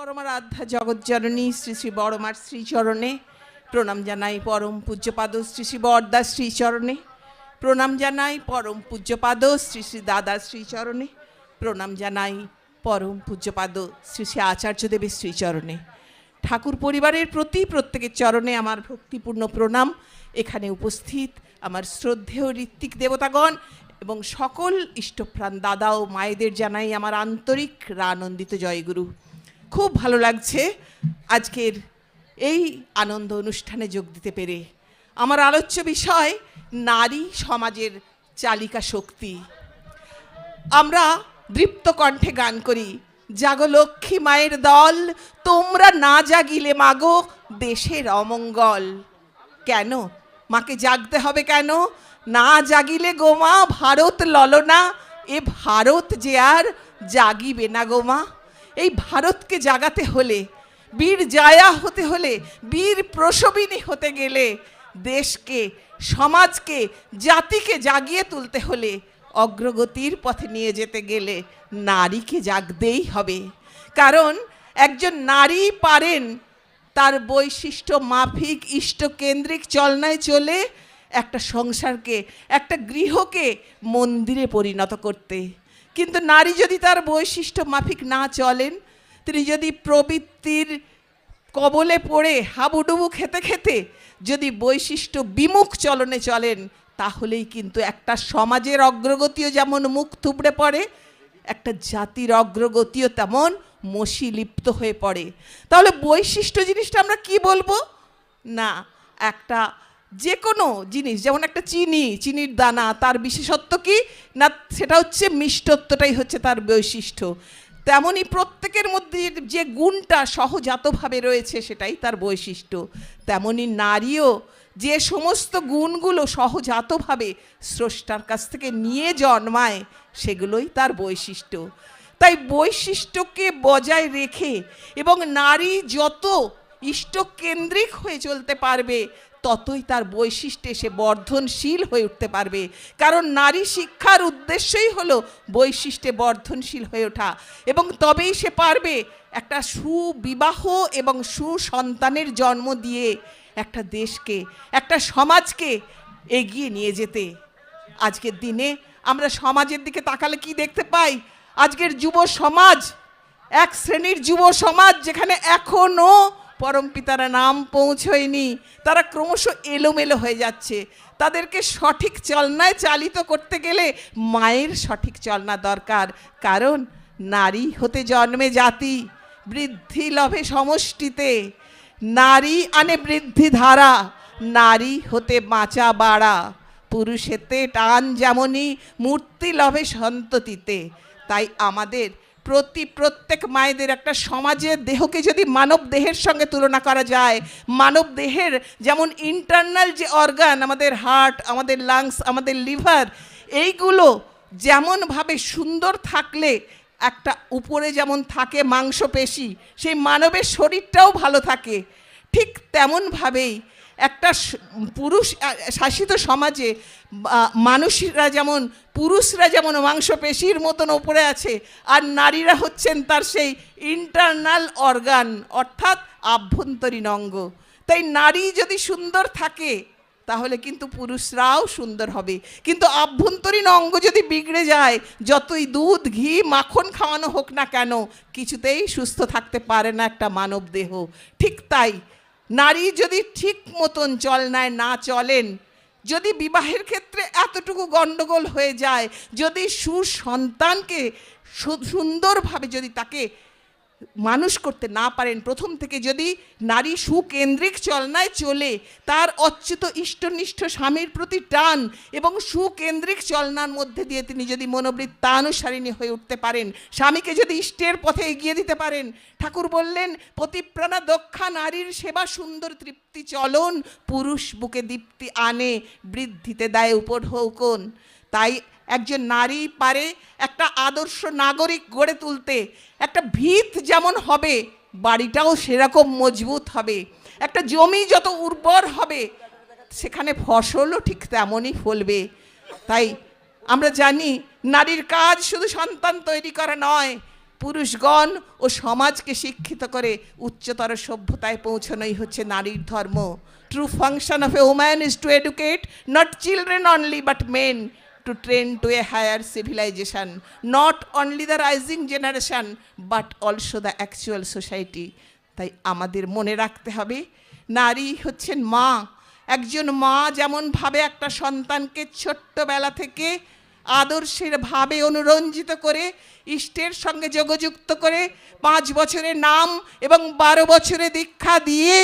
পরমারাধ্যা জগজ্জননী, শ্রী শ্রী বড়মার শ্রীচরণে প্রণাম জানাই পরম পূজ্যপাদ, শ্রী শ্রী বরদা শ্রীচরণে। প্রণাম জানাই পরম পূজ্যপাদ, শ্রী শ্রী দাদা শ্রীচরণে। প্রণাম জানাই পরম পূজ্যপাদ, শ্রী শ্রী আচার্যদেবের শ্রীচরণে। ঠাকুর পরিবারের প্রতি প্রত্যেকের চরণে আমার ভক্তিপূর্ণ প্রণাম। এখানে উপস্থিত আমার শ্রদ্ধেয় ঋত্বিক দেবতাগণ এবং সকল ইষ্টপ্রাণ দাদা ও মায়েদের জানাই আমার আন্তরিক আনন্দিত জয়গুরু। খুব ভালো লাগছে আজকের এই আনন্দ অনুষ্ঠানে যোগ দিতে পেরে। আমার আলোচ্য বিষয়, নারী সমাজের চালিকা শক্তি। আমরা দৃপ্ত কণ্ঠে গান করি, জাগো লক্ষ্মী মায়ের দল, তোমরা না জাগিলে মাগো দেশের অমঙ্গল। কেন? মাকে জাগতে হবে কেন? না জাগিলে গোমা ভারত ললনা, এ ভারত যে আর জাগিবে না গোমা এই ভারতকে জাগাতে হলে, বীর জায়া হতে হলে, বীর প্রসবিনী হতে গেলে, দেশকে, সমাজকে, জাতিকে জাগিয়ে তুলতে হলে, অগ্রগতির পথে নিয়ে যেতে গেলে নারীকে জাগতেই হবে। কারণ, একজন নারী পারেন তার বৈশিষ্ট্য মাফিক, ইষ্টকেন্দ্রিক চলনায় চলে একটা সংসারকে, একটা গৃহকে মন্দিরে পরিণত করতে। কিন্তু নারী যদি তার বৈশিষ্ট্য মাফিক না চলেন, তিনি যদি প্রবৃত্তির কবলে পড়ে হাবুডুবু খেতে খেতে যদি বৈশিষ্ট্য বিমুখ চলনে চলেন, তাহলেই কিন্তু একটা সমাজের অগ্রগতিও যেমন মুখ থুবড়ে পড়ে, একটা জাতির অগ্রগতিও তেমন মসি লিপ্ত হয়ে পড়ে। তাহলে বৈশিষ্ট্য জিনিসটা আমরা কি বলব? না, একটা যে কোনো জিনিস, যেমন একটা চিনি, চিনির দানা, তার বিশেষত্ব কি? না, সেটা হচ্ছে মিষ্টত্বটাই হচ্ছে তার বৈশিষ্ট্য। তেমনই প্রত্যেকের মধ্যে যে গুণটা সহজাতভাবে রয়েছে, সেটাই তার বৈশিষ্ট্য। তেমনই নারীও যে সমস্ত গুণগুলো সহজাতভাবে স্রষ্টার কাছ থেকে নিয়ে জন্মায়, সেগুলোই তার বৈশিষ্ট্য। তাই বৈশিষ্ট্যকে বজায় রেখে এবং নারী যত ইষ্টকেন্দ্রিক হয়ে চলতে পারবে ততই তার বৈশিষ্ট্যে সে বর্ধনশীল হয়ে উঠতে পারবে। কারণ নারী শিক্ষার উদ্দেশ্যই হলো বৈশিষ্ট্যে বর্ধনশীল হয়ে ওঠা। এবং তবেই সে পারবে একটা সুবিবাহ এবং সুসন্তানের জন্ম দিয়ে একটা দেশকে, একটা সমাজকে এগিয়ে নিয়ে যেতে। আজকের দিনে আমরা সমাজের দিকে তাকালে কি দেখতে পাই? আজকের যুব সমাজ, এক শ্রেণির যুব সমাজ যেখানে এখনও পরম পিতারা নাম পৌঁছয়নি। তারা ক্রমশ এলোমেলো হয়ে যাচ্ছে। তাদেরকে সঠিক চলনায় চালিত করতে গেলে মায়ের সঠিক চলনা দরকার। কারণ নারী হতে জন্মে জাতি, বৃদ্ধি লভে সমষ্টিতে। নারী আনে বৃদ্ধি ধারা, নারী হতে বাঁচা বাড়া। পুরুষেতে টান যেমনই, মূর্তি লভে সন্ততিতে। তাই আমাদের প্রতি প্রত্যেক মায়েদের একটা সমাজের দেহকে যদি মানব দেহের সঙ্গে তুলনা করা যায়, মানব দেহের যেমন ইন্টারনাল যে অর্গান আমাদের হার্ট আমাদের লাংস আমাদের লিভার এইগুলো যেমনভাবে সুন্দর থাকলে, একটা উপরে যেমন থাকে মাংসপেশি, সেই মানবের শরীরটাও ভালো থাকে। ঠিক তেমনভাবেই একটা পুরুষ শাসিত সমাজে মানুষরা যেমন, পুরুষরা যেমন মাংসপেশির মতন ওপরে আছে, আর নারীরা হচ্ছেন তার সেই ইন্টারনাল অর্গান অর্থাৎ আভ্যন্তরীণ অঙ্গ। তাই নারী যদি সুন্দর থাকে, তাহলে কিন্তু পুরুষরাও সুন্দর হবে। কিন্তু আভ্যন্তরীণ অঙ্গ যদি বিগড়ে যায়, যতই দুধ, ঘি, মাখন খাওয়ানো হোক না কেন, কিছুতেই সুস্থ থাকতে পারে না একটা মানব দেহ। ঠিক তাই নারী যদি ঠিক মতন চলনায় না চলেন, যদি বিবাহের ক্ষেত্রে এতটুকু গণ্ডগোল হয়ে যায়, যদি সুসন্তানকে সুন্দরভাবে যদি তাকে মানুষ করতে না পারেন, প্রথম থেকে যদি নারী সুকেন্দ্রিক চলনায় চলে, তার অচ্যুত ইষ্টনিষ্ঠ স্বামীর প্রতি টান এবং সুকেন্দ্রিক চলনার মধ্যে দিয়ে তিনি যদি মনোবৃত্তানুসারিণী হয়ে উঠতে পারেন, স্বামীকে যদি ইষ্টের পথে এগিয়ে দিতে পারেন, ঠাকুর বললেন প্রতিপ্রাণা দক্ষা নারীর সেবা সুন্দর তৃপ্তি চলন, পুরুষ বুকে দীপ্তি আনে, বৃদ্ধিতে দেয় উপঢৌকন। তাই একজন নারী পারে একটা আদর্শ নাগরিক গড়ে তুলতে, একটা ভিত যেমন হবে, বাড়িটাও সেরকম মজবুত হবে, একটা জমি যত উর্বর হবে, সেখানে ফসলও ঠিক তেমনই ফলবে। তাই আমরা জানি নারীর কাজ শুধু সন্তান তৈরি করা নয়, পুরুষগণ ও সমাজকে শিক্ষিত করে উচ্চতর সভ্যতায় পৌঁছানোই হচ্ছে নারীর ধর্ম। True function of a woman is to educate not children only but men to train to a higher civilisation not only the rising generation but also the actual society তাই আমাদের মনে রাখতে হবে, নারী হচ্ছেন মা। একজন মা যেমনভাবে একটা সন্তানকে ছোট্টবেলা থেকে আদর্শের ভাবে অনুরঞ্জিত করে, ইষ্টের সঙ্গে যোগযুক্ত করে, পাঁচ বছরের নাম এবং বারো বছরে দীক্ষা দিয়ে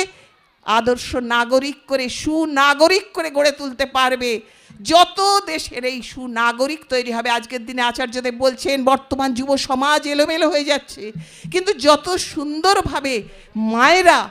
আদর্শ নাগরিক করে, সুনাগরিক করে গড়ে তুলতে পারবে। যত দেশের এই সুনাগরিক তৈরি হবে, আজকের দিনে আচার্যদেব বলছেন, বর্তমান যুব সমাজ এলোমেলো হয়ে যাচ্ছে। কিন্তু যত সুন্দরভাবে মায়েরা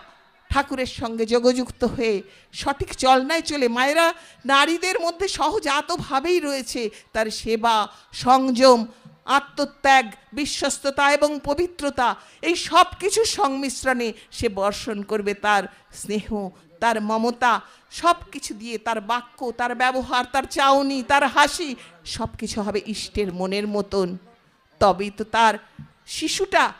ঠাকুরের সঙ্গে যোগযুক্ত হয়ে সঠিক চলনায় চলে, মায়েরা নারীদের মধ্যে সহজাতভাবেই রয়েছে, তার সেবা, সংযম আত্মত্যাগ, বিশ্বস্ততা এবং পবিত্রতা, এই সব কিছুর সংমিশ্রণে সে বর্ষণ করবে তার স্নেহ, তার মমতা, সব কিছু দিয়ে তার বাক্য, তার ব্যবহার, তার চাউনি, তার হাসি, সব কিছু হবে ইষ্টের মনের মতন। তবেই তো তার শিশুটা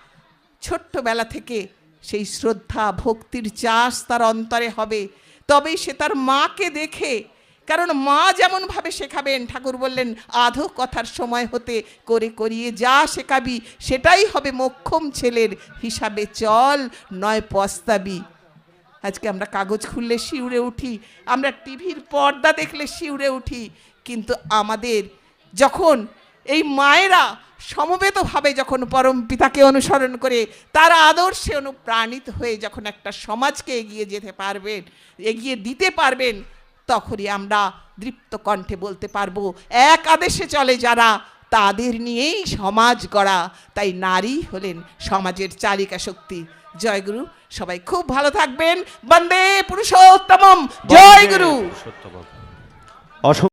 ছোট্টবেলা থেকে সেই শ্রদ্ধা, ভক্তির চাষ তার অন্তরে হবে। তবেই সে তার মাকে দেখে কারণ মা যেমনভাবে শেখাবেন, ঠাকুর বললেন, আধো কথার সময় হতে করে করিয়ে যা শেখাবি, সেটাই হবে মোক্ষম ছেলের হিসাবে চল, নয় পস্তাবি। আজকে আমরা কাগজ খুললে শিউরে উঠি, আমরা টিভির পর্দা দেখলে শিউরে উঠি, কিন্তু আমাদের যখন এই মায়েরা সমবেতভাবে যখন পরম পিতাকে অনুসরণ করে, তার আদর্শে অনুপ্রাণিত হয়ে যখন একটা সমাজকে এগিয়ে যেতে পারবেন, এগিয়ে দিতে পারবেন তখনই আমরা দৃপ্ত কণ্ঠে বলতে পারব এক আদেশে চলে যারা তাদের নিয়েই সমাজ গড়া। তাই নারী হলেন সমাজের চালিকা শক্তি। জয়গুরু সবাই খুব ভালো থাকবেন। বন্দে পুরুষোত্তম জয় গুরু অসংখ্য